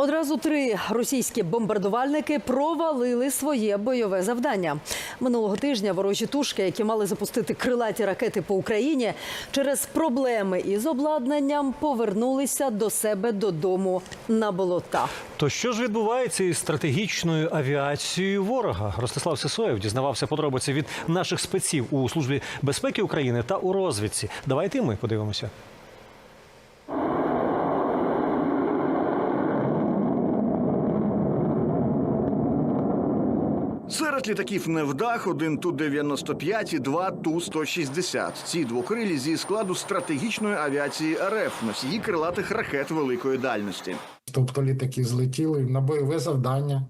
Одразу три російські бомбардувальники провалили своє бойове завдання. Минулого тижня ворожі тушки, які мали запустити крилаті ракети по Україні, через проблеми із обладнанням повернулися до себе додому на болота. То що ж відбувається із стратегічною авіацією ворога? Ростислав Сисоєв дізнавався подробиці від наших спеців у службі безпеки України та у розвідці. Давайте ми подивимося. Серед літаків невдах один Ту-95 і два Ту-160. Ці двокрилі зі складу стратегічної авіації РФ, носії крилатих ракет великої дальності. Тобто літаки злетіли на бойове завдання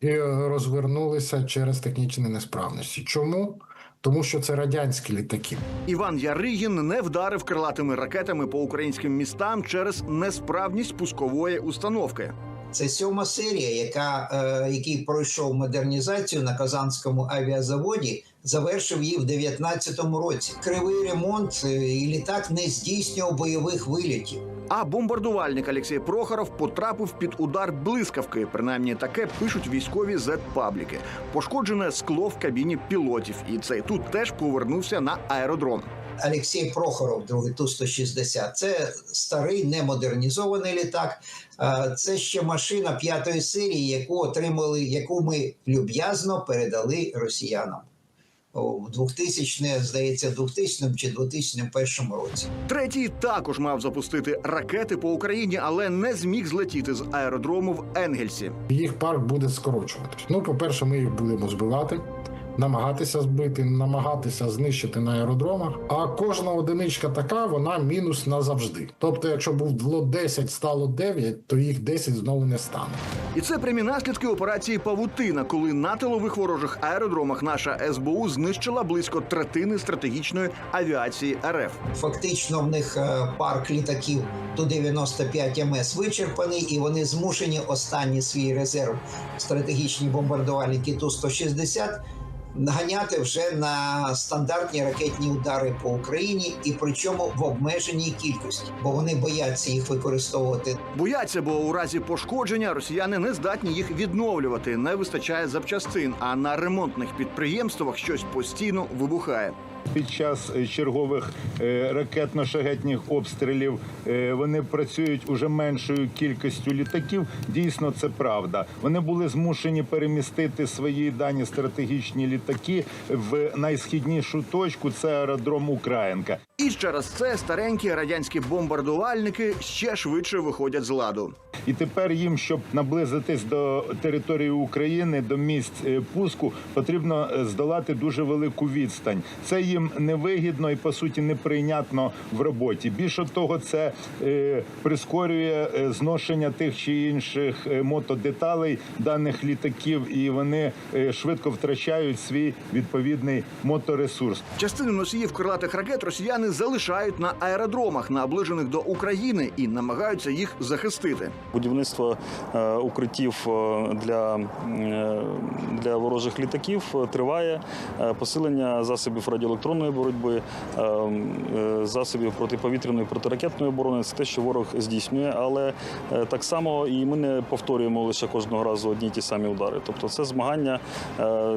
і розвернулися через технічні несправності. Чому? Тому що це радянські літаки. Іван Яригін не вдарив крилатими ракетами по українським містам через несправність пускової установки. Це сьома серія, яка, е, який пройшов модернізацію на Казанському авіазаводі, завершив її в 2019 році. Кривий ремонт е, і літак не здійснював бойових вилітів. А бомбардувальник Олексій Прохоров потрапив під удар блискавки. Принаймні таке пишуть військові зет-пабліки. Пошкоджене скло в кабіні пілотів, і цей тут теж повернувся на аеродром. Олексій Прохоров, другий Ту-160. Це старий немодернізований літак. Це ще машина п'ятої серії, яку отримали, яку ми люб'язно передали росіянам. У 2000, здається, 2000 чи 2001 році. Третій також мав запустити ракети по Україні, але не зміг злетіти з аеродрому в Енгельсі. Їх парк буде скорочуватись. Ну, по-перше, ми їх будемо збивати, намагатися збити, намагатися знищити на аеродромах. А кожна одиничка така, вона мінус назавжди. Тобто, якщо було 10, стало 9, то їх 10 знову не стане. І це прямі наслідки операції Павутина, коли на тилових ворожих аеродромах наша СБУ знищила близько третини стратегічної авіації РФ. Фактично, в них е, парк літаків Ту-95 МС вичерпаний, і вони змушені останній свій резерв стратегічні бомбардувальники Ту-160 наганяти вже на стандартні ракетні удари по Україні, і причому в обмеженій кількості, бо вони бояться їх використовувати Бояться, бо у разі пошкодження росіяни не здатні їх відновлювати. Не вистачає запчастин, а на ремонтних підприємствах щось постійно вибухає. Під час е, чергових е, ракетно-шагетних обстрілів е, вони працюють уже меншою кількістю літаків. Дійсно, це правда. Вони були змушені перемістити свої дані стратегічні літаки в найсхіднішу точку. Це аеродром Українка. І через це старенькі радянські бомбардувальники ще швидше виходять з ладу. І тепер їм, щоб наблизитись до території України, до місць е, пуску, потрібно е, здолати дуже велику відстань. Це їм невигідно і по суті неприйнятно в роботі. Більше того, це е, прискорює е, зношення тих чи інших мотодеталей даних літаків, і вони швидко втрачають свій відповідний моторесурс. Частину носіїв крилатих ракет росіяни залишають на аеродромах, наближених до України, і намагаються їх захистити. Будівництво е, укриттів е, для, е, для ворожих літаків триває. Посилення засобів радіоелектронної боротьби, засобів протиповітряної протиракетної оборони це те, що ворог здійснює, але так само і ми не повторюємо лише кожного разу одні й ті самі удари. Тобто це змагання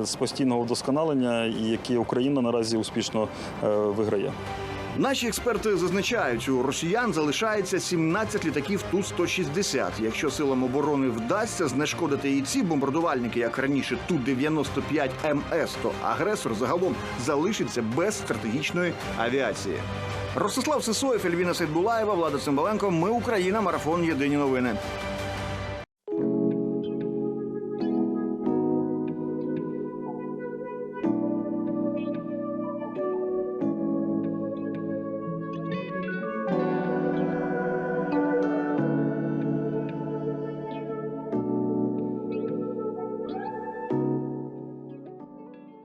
з постійного вдосконалення, які Україна наразі успішно виграє. Наші експерти зазначають, у росіян залишається 17 літаків Ту-160. Якщо силам оборони вдасться знешкодити і ці бомбардувальники, як раніше Ту-95 МС, то агресор загалом залишиться без стратегічної авіації. Ростислав Сисоєв, Ельвіна Сейдбулаєва, Влада Цимбаленко. Ми Україна. Марафон. Єдині новини.